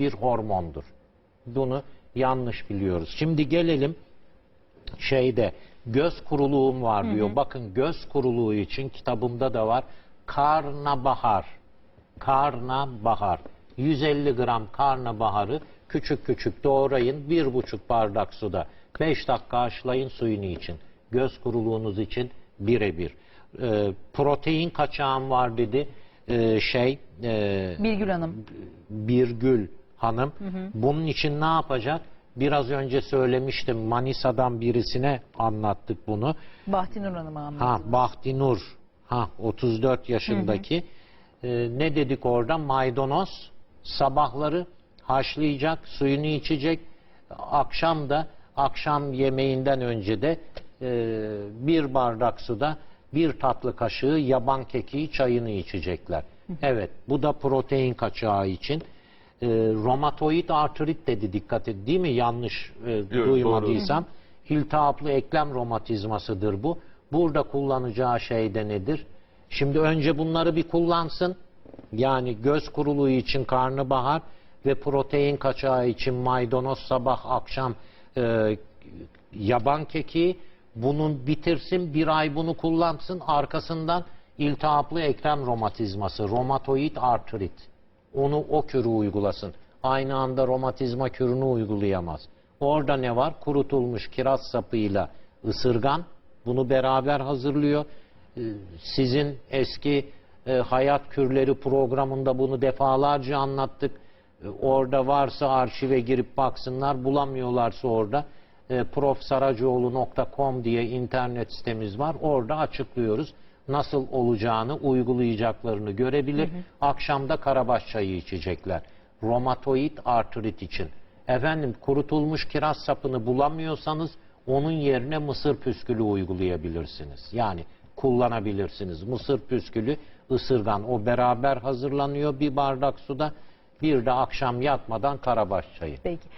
bir hormondur. Bunu yanlış biliyoruz. Şimdi gelelim şeyde göz kuruluğum var diyor. Bakın göz kuruluğu için kitabımda da var. Karnabahar. Karnabahar. 150 gram karnabaharı küçük küçük doğrayın. bir buçuk bardak suda. 5 dakika haşlayın suyunu için. Göz kuruluğunuz için birebir. Ee, protein kaçağım var dedi. Ee, şey e, Birgül Hanım. Birgül Hanım. Bunun için ne yapacak? Biraz önce söylemiştim. Manisa'dan birisine anlattık bunu. Bahtinur Hanım'a anlattı. Ha Bahtinur. Ha 34 yaşındaki. Ee, ne dedik orada? Maydanoz sabahları haşlayacak, suyunu içecek. Akşam da akşam yemeğinden önce de e, bir bardak suda bir tatlı kaşığı yaban kekiği çayını içecekler. Evet, bu da protein kaçağı için. E, romatoid artrit dedi dikkat et değil mi? Yanlış e, duymadıysam. İltihaplı eklem romatizmasıdır bu. Burada kullanacağı şey de nedir? Şimdi önce bunları bir kullansın. Yani göz kuruluğu için karnabahar ve protein kaçağı için maydanoz sabah akşam e, yaban kekiği bunun bitirsin bir ay bunu kullansın arkasından iltihaplı eklem romatizması romatoid artrit onu o kürü uygulasın. Aynı anda romatizma kürünü uygulayamaz. Orada ne var? Kurutulmuş kiraz sapıyla ısırgan bunu beraber hazırlıyor. Ee, Sizin eski e, hayat kürleri programında bunu defalarca anlattık. Ee, Orada varsa arşive girip baksınlar, bulamıyorlarsa orada e, profsaracoğlu.com diye internet sitemiz var. Orada açıklıyoruz. Nasıl olacağını, uygulayacaklarını görebilir. Akşamda karabaş çayı içecekler. Romatoid artrit için. Efendim kurutulmuş kiraz sapını bulamıyorsanız onun yerine mısır püskülü uygulayabilirsiniz. Yani kullanabilirsiniz. Mısır püskülü, ısırgan o beraber hazırlanıyor bir bardak suda. Bir de akşam yatmadan karabaş çayı. Peki.